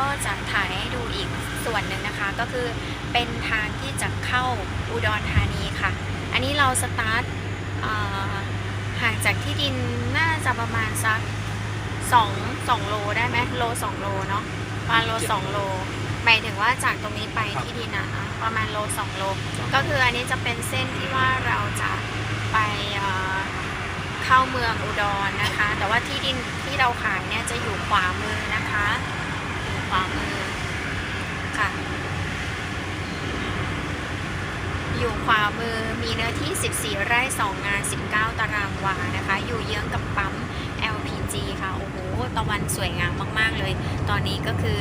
ก็จะถ่ายให้ดูอีกส่วนหนึ่งนะคะ ก็คือเป็นทางที่จะเข้าอุดรธานีค่ะ อันนี้เราสตาร์ทห่างจากที่ดินน่าจะประมาณสัก2 2โลได้ไหมโล2โลเนาะประมาณโล2โลหมายถึงว่าจากตรงนี้ไปที่ดินอะนะประมาณโล2โล ก็คืออันนี้จะเป็นเส้นที่ว่าเราจะไปเเข้าเมืองอุดรนะคะ แต่ว่าที่ดินที่เราขายเนี่ยจะอยู่ขวามือนะคะ ขวามือค่ะ อยู่ขวามือมีเนื้อที่ 14 ไร่ 2 งาน 19 ตารางวานะคะ อยู่เยื้องกับปั๊ม LPG ค่ะ โอ้โห ตะวันสวยงามมากๆเลย ตอนนี้ก็คือ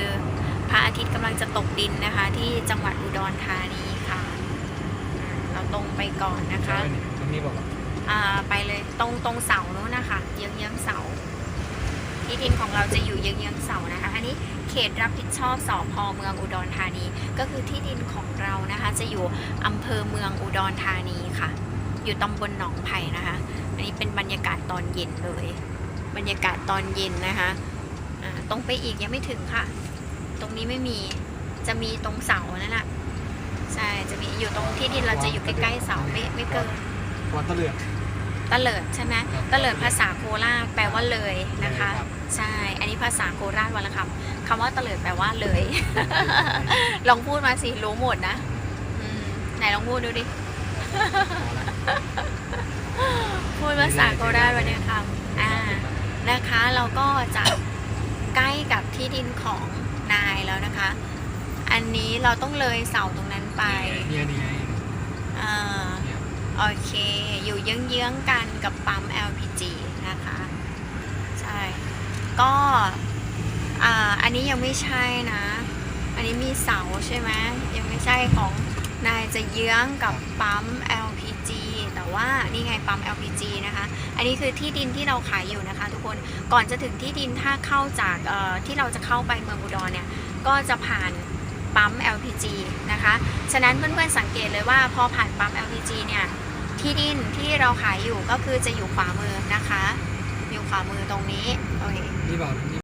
พระอาทิตย์กำลังจะตกดินนะคะ ที่จังหวัดอุดรธานีค่ะอ่าเราตรงไปก่อนนะคะ ตรงนี้บอกว่าอ่า ไปเลยตรงตรงเสาโน้นนะคะเยื้องเยื้องๆเสา ที่ดินของเราจะอยู่เยื้องเยื้องๆเสานะคะ อันนี้เขตรับผิดชอบสพเมืองอุดรธานี ก็คือที่ดินของเรานะคะ จะอยู่อำเภอเมืองอุดรธานีค่ะ อยู่ตำบลหนองไผ่นะคะ อันนี้เป็นบรรยากาศตอนเย็นเลย บรรยากาศตอนเย็นนะคะตรงไปอีกยังไม่ถึงค่ะ ตรงนี้ไม่มี จะมีตรงเสานั่นแหละใช่ จะมีอยู่ตรงที่ดินเราจะอยู่ใกล้ๆเสาไม่ไม่เกินวัดตะเลือก ตะเลิดใช่ไหมครับตะเลิดภาษาโคราชแปลว่าเลยนะคะเลยครับใช่ อันนี้ภาษาโคราชวันละคำคำว่าตะเลิดแปลว่าเลย ลองพูดมาสิรู้หมดนะอืมไหนลองพูดดูดิ พูดภาษาโคราชวันนี้คำอ่านะคะเราก็จะใกล้กับที่ดินของนายแล้วนะคะ อันนี้เราต้องเลยเสาตรงนั้นไปเนี่ยนี่ไงอ่าเนี่ย โอเค อยู่เยื้องๆกันกับปั๊ม LPG นะคะ ใช่ ก็อ่าอันนี้ยังไม่ใช่นะ อันนี้มีเสาใช่ไหมยังไม่ใช่ของนายจะเยื้องกับปั๊ม LPG แต่ว่านี่ไงปั๊ม LPG นะคะ อันนี้คือที่ดินที่เราขายอยู่นะคะ ทุกคน ก่อนจะถึงที่ดินถ้าเข้าจากที่เราจะเข้าไปเมืองอุดรเนี่ย ก็จะผ่านปั๊ม LPG นะคะ ฉะนั้นเพื่อนๆสังเกตเลยว่าพอผ่านปั๊ม LPG เนี่ย ที่ดินที่เราขายอยู่ก็คือจะอยู่ขวามือนะคะ อยู่ขวามือตรงนี้โอเค นี่บอก